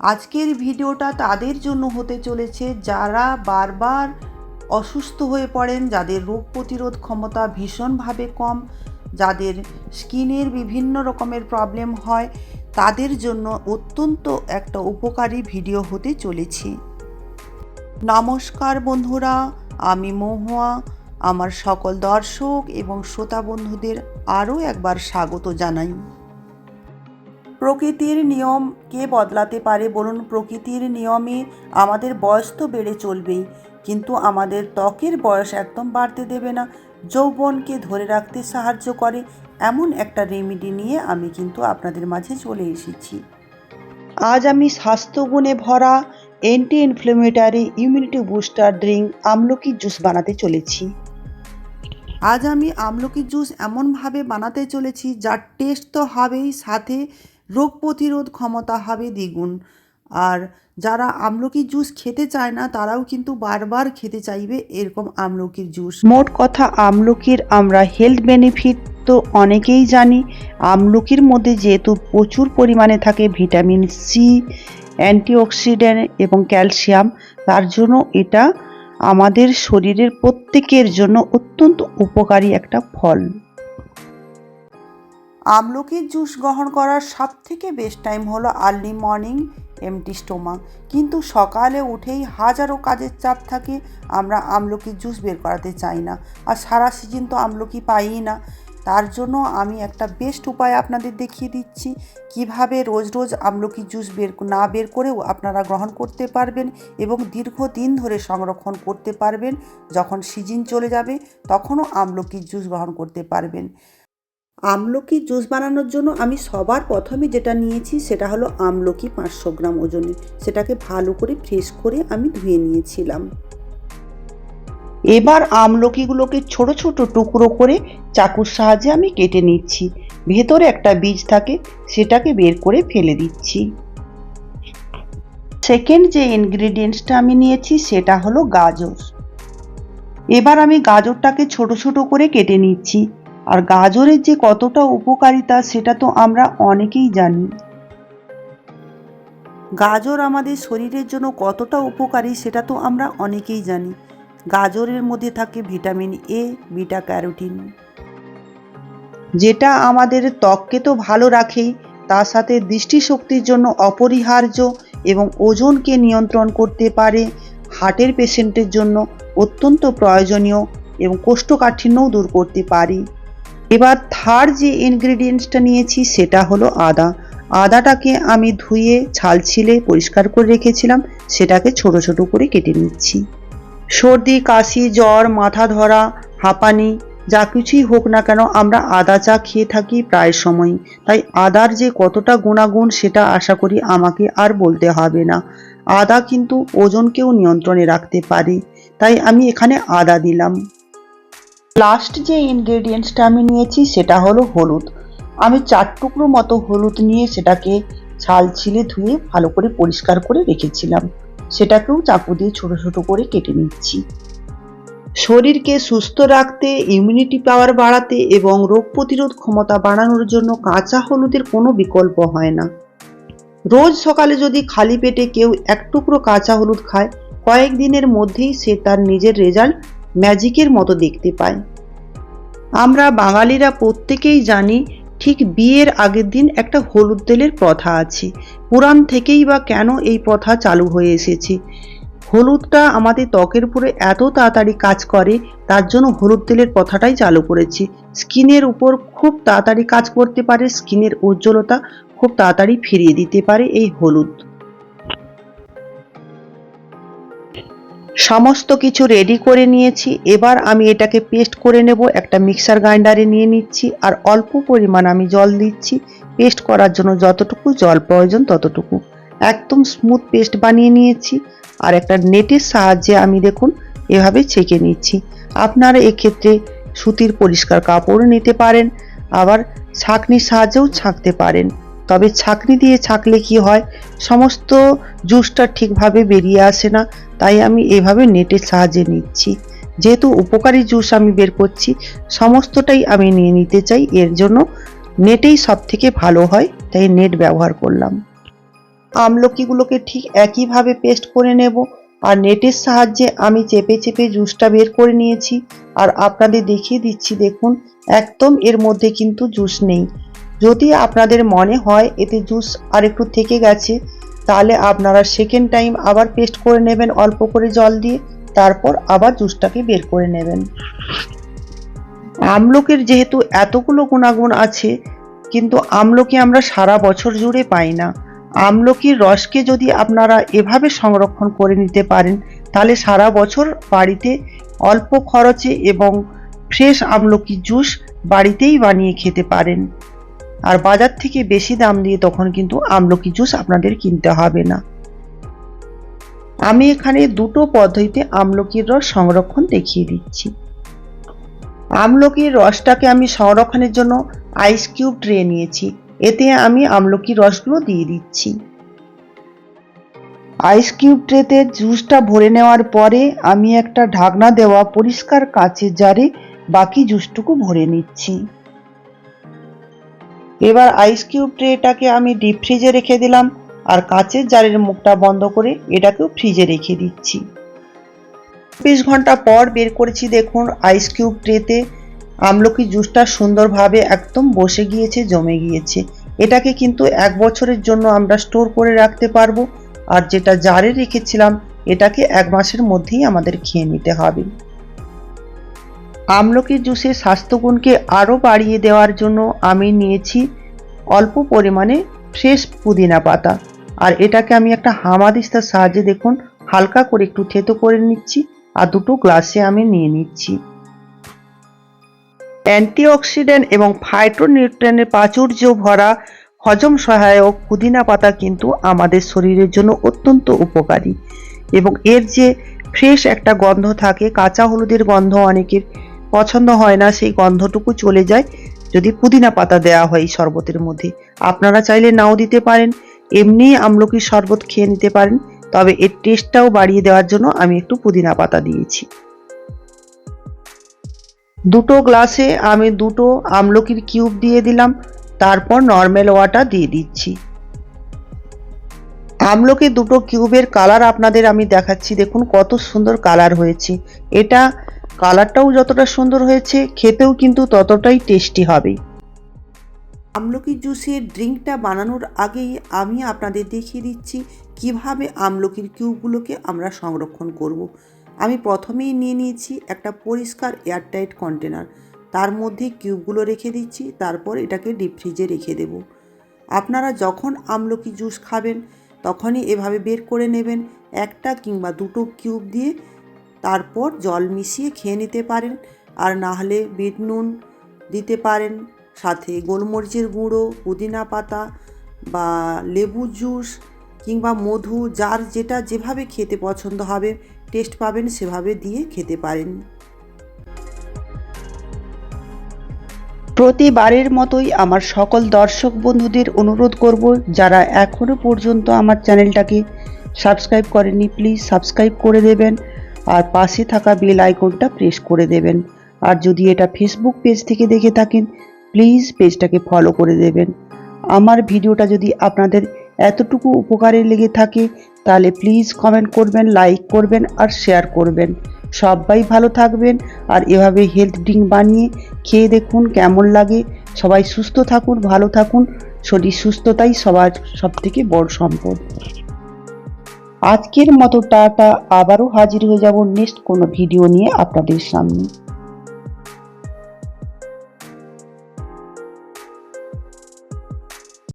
আজকের ভিডিওটা তাদের জন্য হতে চলেছে যারা বারবার অসুস্থ হয়ে পড়েন, যাদের রোগ প্রতিরোধ ক্ষমতা ভীষণভাবে কম, যাদের স্কিনের বিভিন্ন রকমের প্রবলেম হয়, তাদের জন্য অত্যন্ত একটা উপকারী ভিডিও হতে চলেছে। নমস্কার বন্ধুরা, আমি মহুয়া, আমার সকল দর্শক এবং শ্রোতা বন্ধুদের আরও একবার স্বাগত জানাই। প্রকৃতির নিয়ম কে বদলাতে পারে বলুন? প্রকৃতির নিয়মে আমাদের বয়স তো বেড়ে চলবেই, কিন্তু আমাদের ত্বকের বয়স একদম বাড়তে দেবে না। যৌবনকে ধরে রাখতে সাহায্য করে এমন একটা রেমেডি নিয়ে আমি কিন্তু আপনাদের মাঝে চলে এসেছি। আজ আমি স্বাস্থ্যগুণে ভরা anti inflammatory immunity booster drink আমলকি জুস বানাতে চলেছি। আজ আমি আমলকি জুস এমনভাবে বানাতে চলেছি, যার টেস্ট তো হবেই, সাথে রোগ প্রতিরোধ ক্ষমতা হবে দ্বিগুণ। আর যারা আমলকি জুস খেতে চায় না, তারাও কিন্তু বারবার খেতে চাইবে এরকম আমলকির জুস। মোট কথা, আমলকির আমরা হেলথ বেনিফিট তো অনেকেই জানি। আমলকির মধ্যে যেহেতু প্রচুর পরিমাণে থাকে ভিটামিন সি অ্যান্টিঅক্সিডেন্ট এবং ক্যালসিয়াম তার জন্য এটা আমাদের শরীরের প্রত্যেকের জন্য অত্যন্ত উপকারী একটা ফল। আমলকির জুস গ্রহণ করার সব থেকে বেস্ট টাইম হলো আর্লি মর্নিং এমটি স্টোমাক কিন্তু সকালে উঠেই হাজারো কাজের চাপ থাকে, আমরা আমলকির জুস বের করাতে চাই না। আর সারা সিজন তো আমলকি পাইই না। তার জন্য আমি একটা বেস্ট উপায় আপনাদের দেখিয়ে দিচ্ছি। কীভাবে রোজ রোজ আমলকি জুস বের না বের করেও আপনারা গ্রহণ করতে পারবেন এবং দীর্ঘদিন ধরে সংরক্ষণ করতে পারবেন। যখন সিজন চলে যাবে, তখনও আমলকির জুস গ্রহণ করতে পারবেন। আমলকি জুস বানানোর জন্য আমি সবার প্রথমে যেটা নিয়েছি সেটা হলো আমলকি পাঁচশো গ্রাম ওজনের সেটাকে ভালো করে ফ্রেশ করে আমি ধুয়ে নিয়েছিলাম। এবার আমলকিগুলোকে ছোট ছোট টুকরো করে চাকুর সাহায্যে আমি কেটে নিচ্ছি। ভেতরে একটা বীজ থাকে, সেটাকে বের করে ফেলে দিচ্ছি। সেকেন্ড যে ইনগ্রিডিয়েন্টসটা আমি নিয়েছি সেটা হলো গাজর। এবার আমি গাজরটাকে ছোট ছোট করে কেটে নিচ্ছি। আর গাজরের যে কতটা উপকারিতা সেটা তো আমরা অনেকেই জানি। গাজর আমাদের শরীরের জন্য কতটা উপকারী সেটা তো আমরা অনেকেই জানি। গাজরের মধ্যে থাকে ভিটামিন এ, বিটা ক্যারোটিন। যেটা আমাদের ত্বককে তো ভালো রাখেই তার সাথে দৃষ্টিশক্তির জন্য অপরিহার্য এবং ওজনকে নিয়ন্ত্রণ করতে পারে, হার্টের পেশেন্টের জন্য অত্যন্ত প্রয়োজনীয় এবং কোষ্ঠকাঠিন্যও দূর করতে পারি। এবার থার্ড যে ইনগ্রিডিয়েন্টসটা নিয়েছি, সেটা হলো আদা। আদাটাকে আমি ধুয়ে ছাল ছিলে পরিষ্কার করে রেখেছিলাম, সেটাকে ছোট ছোট করে কেটে নিচ্ছি। সর্দি, কাশি, জ্বর, মাথা ধরা, হাঁপানি, যা কিছুই হোক না কেন, আমরা আদা চা খেয়ে থাকি প্রায় সময় তাই আদার যে কতটা গুণাগুণ, সেটা আশা করি আমাকে আর বলতে হবে না। আদা কিন্তু ওজনকেও নিয়ন্ত্রণে রাখতে পারে। তাই আমি এখানে আদা দিলাম। লাস্ট যে ইনগ্রেডিয়েন্টসটা আমি নিয়েছি সেটা হলো হলুদ। আমি চার টুকরো মতো হলুদ নিয়ে সেটাকে ছাল ছিলে ধুয়ে ভালো করে পরিষ্কার করে রেখেছিলাম। সেটাকেও চাকু দিয়ে ছোট ছোট করে কেটে নিচ্ছি। শরীরকে সুস্থ রাখতে ইমিউনিটি পাওয়ার বাড়াতে এবং রোগ প্রতিরোধ ক্ষমতা বাড়ানোর জন্য কাঁচা হলুদের কোনো বিকল্প হয় না। রোজ সকালে যদি খালি পেটে কেউ এক টুকরো কাঁচা হলুদ খায়, কয়েকদিনের মধ্যেই সে তার নিজের রেজাল্ট ম্যাজিকের মতো দেখতে পায় আমরা বাঙালিরা প্রত্যেকেই জানি ঠিক বিয়ের আগের দিন একটা হলুদ তেলের প্রথা আছে। পুরাণ থেকেই বা কেন এই প্রথা চালু হয়ে এসেছে? হলুদটা আমাদের ত্বকের উপরে এত তাড়াতাড়ি কাজ করে, তার জন্য হলুদ তেলের প্রথাটাই চালু করেছি। স্কিনের উপর খুব তাড়াতাড়ি কাজ করতে পারে, স্কিনের উজ্জ্বলতা খুব তাড়াতাড়ি ফিরিয়ে দিতে পারে এই হলুদ। সমস্ত কিছু রেডি করে নিয়েছি। এবার আমি এটাকে পেস্ট করে নেব, একটা মিক্সার গ্রাইন্ডারে নিয়ে নিচ্ছি, আর অল্প পরিমাণ আমি জল দিচ্ছি। পেস্ট করার জন্য যতটুকু জল প্রয়োজন ততটুকু। একদম স্মুথ পেস্ট বানিয়ে নিয়েছি, আর একটা নেটের সাহায্যে আমি দেখুন এভাবে ছেঁকে নিচ্ছি। আপনারা এক্ষেত্রে সুতির পরিষ্কার কাপড় নিতে পারেন, আবার ছাঁকনির সাহায্যেও ছাঁকতে পারেন। তবে ছাঁকনি দিয়ে ছাঁকলে কি হয়? সমস্ত জুসটা ঠিকভাবে বেরিয়ে আসে না, তাই আমি এভাবে নেটের সাহায্যে নিচ্ছি। যেহেতু উপকারী জুস আমি বের করছি, সমস্তটাই আমি নিয়ে নিতে চাই, এর জন্য নেটেই সব থেকে ভালো হয়, তাই নেট ব্যবহার করলাম। আমলকিগুলোকে ঠিক একইভাবে পেস্ট করে নেব, আর নেটের সাহায্যে আমি চেপে চেপে জুসটা বের করে নিয়েছি। আর আপনাদের দেখিয়ে দিচ্ছি, দেখুন, একদম এর মধ্যে কিন্তু জুস নেই। যদি আপনাদের মনে হয় এতে জুস আর একটু থেকে গেছে, তাহলে আপনারা সেকেন্ড টাইম আবার পেস্ট করে নেবেন অল্প করে জল দিয়ে, তারপর আবার জুসটাকে বের করে নেবেন। আমলকির যেহেতু এতগুলো গুণাগুণ আছে, কিন্তু আমলকি আমরা সারা বছর জুড়ে পাই না। আমলকির রসকে যদি আপনারা এভাবে সংরক্ষণ করে নিতে পারেন, তাহলে সারা বছর বাড়িতে অল্প খরচে এবং ফ্রেশ আমলকি জুস বাড়িতেই বানিয়ে খেতে পারেন। আর বাজার থেকে বেশি দাম দিয়ে তখন কিন্তু আমলকি জুস আপনাদের কিনতে হবে না। আমি এখানে দুটো পদ্ধতিতে আমলকির রস সংরক্ষণ দেখিয়ে দিচ্ছি। আমলকির রসটাকে আমি সংরক্ষণের জন্য আইস কিউব ট্রে নিয়েছি। এতে আমি আমলকি রসগুলো দিয়ে দিচ্ছি। আইস কিউব ট্রেতে জুসটা ভরে নেওয়ার পরে আমি একটা ঢাকনা দেওয়া পরিষ্কার কাঁচের জারে বাকি জুসটুকু ভরে নিচ্ছি। এবার আইস কিউব ট্রেটাকে আমি ডিপ ফ্রিজে রেখে দিলাম, আর কাঁচের জারের মুখটা বন্ধ করে এটাকেও ফ্রিজে রেখে দিচ্ছি। চব্বিশ ঘণ্টা পর বের করেছি, দেখুন আইস কিউব ট্রেতে আমলকি জুসটা সুন্দরভাবে একদম বসে গিয়েছে, জমে গিয়েছে। এটাকে কিন্তু এক বছরের জন্য আমরা স্টোর করে রাখতে পারব, আর যেটা জারে রেখেছিলাম, এটাকে এক মাসের মধ্যেই আমাদের খেয়ে নিতে হবে। আমলকির জুসের স্বাস্থ্যগুণকে আরও বাড়িয়ে দেওয়ার জন্য আমি নিয়েছি অল্প পরিমাণে ফ্রেশ পুদিনা পাতা। আর এটাকে আমি একটা হামাদিস্তার সাহায্যে দেখুন, হালকা করে একটু থেতো করে নিচ্ছি আর দুটো গ্লাসে আমি নিয়ে নিচ্ছি। অ্যান্টিঅক্সিডেন্ট এবং ফাইটোনিউট্রিয়েন্টের প্রাচুর্য ভরা হজম সহায়ক পুদিনা পাতা কিন্তু আমাদের শরীরের জন্য অত্যন্ত উপকারী। এবং এর যে ফ্রেশ একটা গন্ধ থাকে, কাঁচা হলুদের গন্ধ অনেকের পছন্দ হয় না, সেই গন্ধটুকু চলে যায় যদি পুদিনা পাতা দেওয়া হয় এই শরবতের মধ্যে। আপনারা চাইলে নাও দিতে পারেন, এমনি আমলকির শরবত খেয়ে নিতে পারেন, তবে এর টেস্টটাও বাড়িয়ে দেওয়ার জন্য আমি একটু পুদিনা পাতা দিয়েছি। দুটো গ্লাসে আমি দুটো আমলকির কিউব দিয়ে দিলাম, তারপর নর্মাল ওয়াটার দিয়ে দিচ্ছি। আমলকি দুটো কিউবের কালার আপনাদের আমি দেখাচ্ছি, দেখুন কত সুন্দর কালার হয়েছে। এটা কালারটাও যতটা সুন্দর হয়েছে, খেতেও কিন্তু ততটাই টেস্টি হবে। আমলকি জুসের ড্রিঙ্কটা বানানোর আগেই আমি আপনাদের দেখিয়ে দিচ্ছি কীভাবে আমলকির কিউবগুলোকে আমরা সংরক্ষণ করব। আমি প্রথমেই নিয়ে নিয়েছি একটা পরিষ্কার এয়ারটাইট কন্টেনার। তার মধ্যে কিউবগুলো রেখে দিচ্ছি, তারপর এটাকে ডিপ ফ্রিজে রেখে দেব। আপনারা যখন আমলকি জুস খাবেন, তখনই এভাবে বের করে নেবেন একটা কিংবা দুটো কিউব দিয়ে তারপর জল মিশিয়ে খেয়ে নিতে পারেন আর না হলে বিট নুন দিতে পারেন। সাথে গোলমরিচের গুঁড়ো, পুদিনা পাতা বা লেবু জুস কিংবা মধু, যার যেটা যেভাবে খেতে পছন্দ হবে, টেস্ট পাবেন সেভাবে দিয়ে খেতে পারেন। প্রতিবারের মতোই আমার সকল দর্শক বন্ধুদের অনুরোধ করব, যারা এখনও পর্যন্ত আমার চ্যানেলটাকে সাবস্ক্রাইব করেনি প্লিজ সাবস্ক্রাইব করে দেবেন। আর পাশে থাকা বেল আইকনটা প্রেস করে দেবেন। আর যদি এটা ফেসবুক পেজ থেকে দেখে থাকেন প্লিজ পেজটাকে ফলো করে দেবেন। আমার ভিডিওটা যদি আপনাদের এতটুকু উপকারে লেগে থাকে, তাহলে প্লিজ কমেন্ট করবেন লাইক করবেন আর শেয়ার করবেন। সবাই ভালো থাকবেন আর এভাবে হেলথ ড্রিঙ্ক বানিয়ে খেয়ে দেখুন কেমন লাগে। সবাই সুস্থ থাকুন, ভালো থাকুন। শরীর সুস্থতাই সবার সব থেকে বড় সম্পদ। আজকের মতো টাটা আবারও হাজির হয়ে যাব নেক্সট কোনো ভিডিও নিয়ে আপনাদের সামনে।